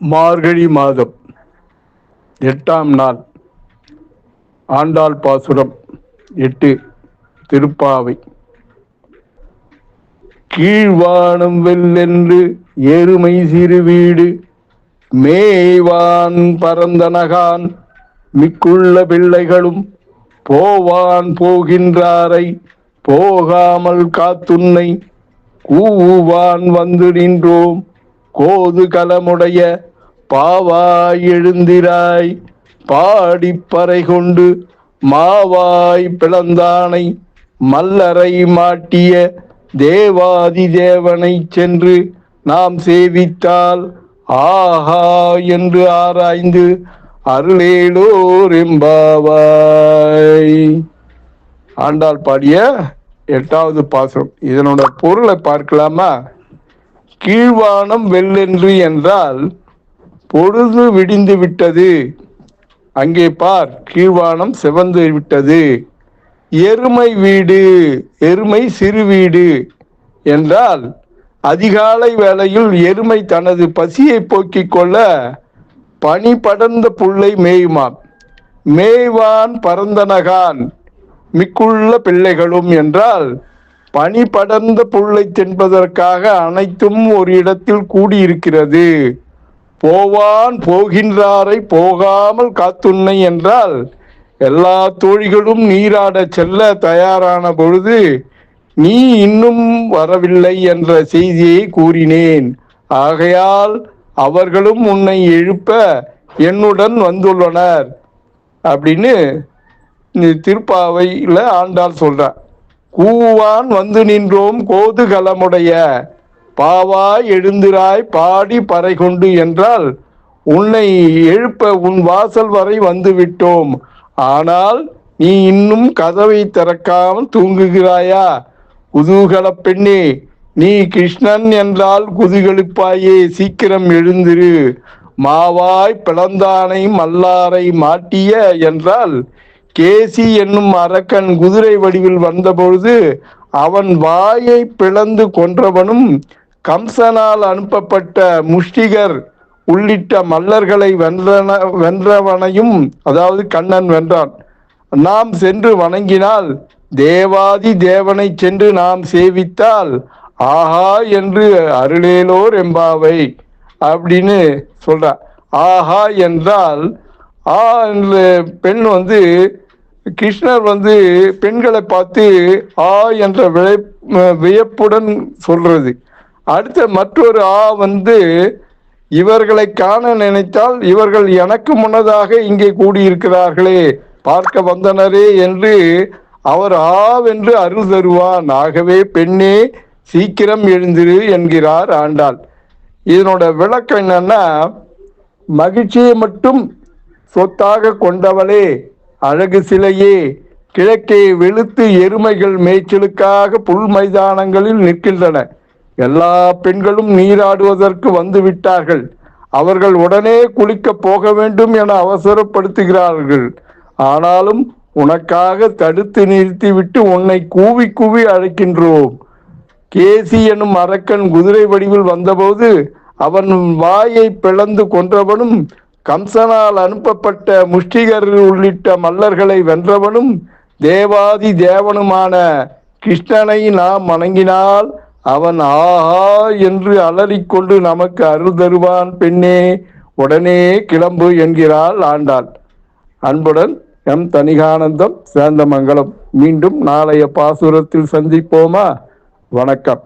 மார்கழி மாதம் எட்டாம் நாள் ஆண்டாள் பாசுரம் எட்டு திருப்பாவை. கீழ்வானம் வெல்லென்று எருமை சிறு வீடு மேய்வான் பரந்தனகான் மிக்குள்ள பிள்ளைகளும் போவான் போகின்றாரை போகாமல் காத்துன்னை கூவான் வந்து நின்றோம் கோது கலமுடைய பாவாய் எழுந்திராய் பாடிப்பறை கொண்டு மாவாய் பிளந்தானை மல்லரை மாட்டிய தேவாதி தேவனை சென்று நாம் சேவித்தால் ஆஹா என்று ஆராய்ந்து அருளேலோர் எம்பாவாய் ஆண்டாள் பாடிய எட்டாவது பாசம் இதனோட பொருளை பார்க்கலாமா? கீழ்வானம் வெள்ளென்று என்றால் பொழுது விடிந்து விட்டது. அங்கே பார் கீழ்வானம் சிவந்து விட்டது. எருமை வீடு எருமை சிறு வீடு என்றால் அதிகாலை வேளையில் எருமை தனது பசியை போக்கிக் கொள்ள பனி படர்ந்த புல்லை மேயுமாம். மேய்வான் பரந்தனகான் மிக்குள்ள பிள்ளைகளும் என்றால் பனி படர்ந்த புல்லை தின்பதற்காக அனைத்தும் ஒரு இடத்தில் கூடியிருக்கிறது. போவான் போகின்றாரை போகாமல் காத்துண்ணை என்றால் எல்லா தோழிகளும் நீராட செல்ல தயாரான பொழுது நீ இன்னும் வரவில்லை என்ற செய்தியை கூறினேன். ஆகையால் அவர்களும் உன்னை எழுப்ப என்னுடன் வந்துள்ளனர் அப்படின்னு திருப்பாவையில் ஆண்டாள் சொல்றார் கூவான் வந்து நின்றோம் கோதுகலமுடைய பாவாய் எழுந்திராய் பாடி பறை கொண்டு என்றால் உன்னை எழுப்ப உன் வாசல் வரை வந்து விட்டோம் ஆனால் நீ இன்னும் கதவை திறக்காமல் தூங்குகிறாயா? குதூகல பெண்ணே நீ கிருஷ்ணன் என்றால் குதுகெழுப்பாயே சீக்கிரம் எழுந்திரு. மாவாய் பிளந்தானை மல்லாரை மாட்டிய என்றால் கேசி என்னும் அரக்கன் குதிரை வடிவில் வந்தபொழுது அவன் வாயை பிளந்து கொன்றவனும் கம்சனால் அனுப்பப்பட்ட முஷ்டிகர் உள்ளிட்ட மல்லர்களை வென்றன வென்றவனையும் அதாவது கண்ணன் வென்றான். நாம் சென்று வணங்கினால் தேவாதி தேவனை சென்று நாம் சேவித்தால் ஆஹா என்று அருளேலோர் எம்பாவை அப்படின்னு சொல்ற. ஆஹா என்றால் ஆ என்ற பெண் வந்து கிருஷ்ணர் வந்து பெண்களை பார்த்து ஆ என்ற விழை வியப்புடன் சொல்றது. அடுத்த மற்றொரு ஆ வந்து இவர்களை காண நினைத்தால் இவர்கள் எனக்கு முன்னதாக இங்கே கூடியிருக்கிறார்களே பார்க்க வந்தனரே என்று அவர் ஆவென்று அருள் தருவான். ஆகவே பெண்ணே சீக்கிரம் எழுந்திரு என்கிறார் ஆண்டாள். இதனோட விளக்கம் என்னன்னா மகிழ்ச்சியை மட்டும் சொத்தாக கொண்டவளே அழகு சிலையே கிழக்கே வெளுத்து எருமைகள் மேய்ச்சலுக்காக புல் மைதானங்களில் நிற்கின்றன. எல்லா பெண்களும் நீராடுவதற்கு வந்து விட்டார்கள் அவர்கள் உடனே குளிக்க போக வேண்டும் என அவசரப்படுத்துகிறார்கள். ஆனாலும் உனக்காக தடுத்து நிறுத்திவிட்டு உன்னை கூவி கூவி அழைக்கின்றோம். கேசி எனும் அரக்கன் குதிரை வடிவில் வந்தபோது அவன் வாயை பிளந்து கொன்றவனும் கம்சனால் அனுப்பப்பட்ட முஷ்டிகர் உள்ளிட்ட மல்லர்களை வென்றவனும் தேவாதி தேவனுமான கிருஷ்ணனை நாம் வணங்கினால் அவன் ஆஹா என்று அலறிக்கொண்டு நமக்கு அருள் தருவான் பெண்ணே உடனே கிளம்பு என்கிறாள் ஆண்டாள். அன்புடன் எம் தனிகானந்தம் சேந்தமங்கலம். மீண்டும் நாளைய பாசுரத்தில் சந்திப்போமா? வணக்கம்.